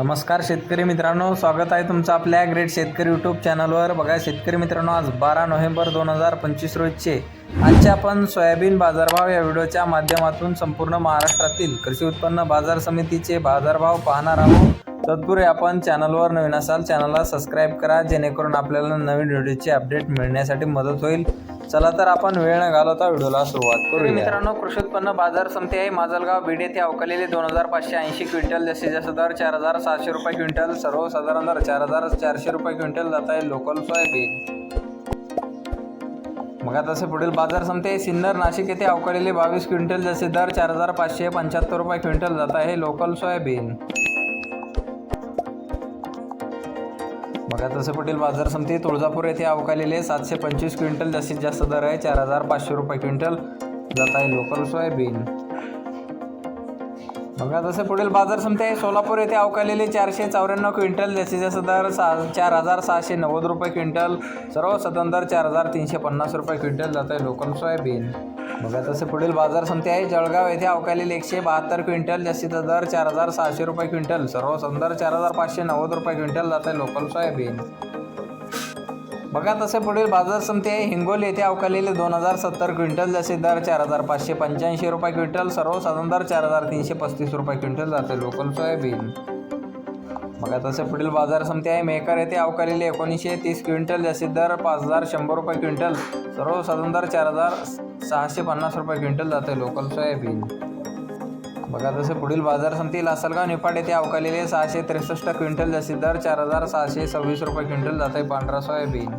नमस्कार शेतकरी मित्रांनो स्वागत आहे तुमचं आपल्या ग्रेट शेतकरी यूट्यूब चॅनलवर बघा शेतकरी मित्रांनो आज बारा नोव्हेंबर दोन हजार पंचवीस रोजचे आजचे आपण सोयाबीन बाजारभाव या व्हिडिओच्या माध्यमातून संपूर्ण महाराष्ट्रातील कृषी उत्पन्न बाजार समितीचे बाजारभाव पाहणार आहोत. तत्पूर्वी आपण चॅनलवर नवीन असाल चॅनलला सबस्क्राईब करा जेणेकरून आपल्याला नवीन व्हिडिओची अपडेट मिळण्यासाठी मदत होईल. चला तर आपण वेळ न घालवता व्हिडिओला सुरुवात करू मित्रांनो कृषी उत्पन्न बाजार समिती आहे माजलगाव बीड येथे अवकालेले दोन हजार पाचशे ऐंशी क्विंटल जास्तीत जास्त दर चार हजार सहाशे रुपये क्विंटल सर्वसाधारण दर चार हजार चारशे रुपये क्विंटल जात आहे लोकल सोयाबीन. मग आता तसे पुढील बाजार समिती सिन्नर नाशिक येथे अवकालेले बावीस क्विंटल जसे दर चार हजार पाचशे पंच्याहत्तर रुपये क्विंटल जात आहे लोकल सोयाबीन. मग आता तसे पुढील बाजार समिती तुळजापूर येथे अवकालेले सातशे पंचवीस क्विंटल जास्तीत जास्त दर आहे. चार हजार पाचशे रुपये क्विंटल जात आहे लोकल सोयाबीन. मग आता तसे पुढील बाजार समिती आहे. सोलापूर येथे अवकालेले चारशे चौऱ्याण्णव क्विंटल जास्तीत जास्त दर सहा चार हजार सहाशे नव्वद रुपये क्विंटल. सर्व सदन दर चार हजार तीनशे पन्नास रुपये क्विंटल जात आहे लोकल सोयाबीन. मग आता तसे पुढील बाजार समिती आहे जळगाव येथे अवकालेले एकशे बहात्तर क्विंटल जास्तीत दर चार हजार सहाशे रुपये क्विंटल सर्व दर चार हजार पाचशे नव्वद रुपये क्विंटल जात आहे लोकल सोयाबीन. बघा तसे पुढील बाजार समिती आहे हिंगोली येथे अवकालेले दोन हजार सत्तर क्विंटल जसे दर चार हजार पाचशे पंच्याऐंशी रुपये क्विंटल सर्वसाधारण दर चार हजार तीनशे पस्तीस रुपये क्विंटल जाते लोकल सोयाबीन. बघा तसे पुढील बाजार समिती आहे मेकर येथे अवकालेले एकोणीसशे तीस क्विंटल जसे दर पाच हजार शंभर रुपये क्विंटल सर्वसाधारण दर चार हजार सहाशे पन्नास रुपये क्विंटल जाते लोकल सोयाबीन. बघा जसं पुढील बाजार समिती लासलगाव निफाड येथे अवकालेले सहाशे त्रेसष्ट क्विंटल जास्तीत दर चार हजार सहाशे सव्वीस रुपये क्विंटल जाते आहे पांढरा सोयाबीन.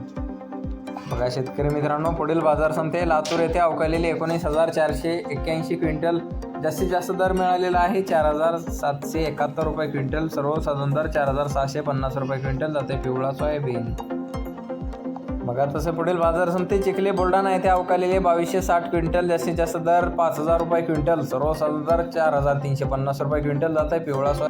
बघा शेतकरी मित्रांनो पुढील बाजार समिती लातूर येथे अवकालेले एकोणीस हजार चारशे एक्क्याऐंशी क्विंटल जास्तीत जास्त दर मिळालेला आहे. चार हजार सातशे एकाहत्तर रुपये क्विंटल सर्वसाधारण दर चार हजार सहाशे पन्नास रुपये क्विंटल जाते पिवळा सोयाबीन. बघा तसं पुढील बाजार समिती चिखली बुलढाणा येथे अवकालेले बावीसशे साठ क्विंटल जास्तीत जास्त दर पाच हजार रुपये क्विंटल सर्वसाधारण दर चार हजार तीनशे पन्नास रुपये क्विंटल जात आहे. पिवळा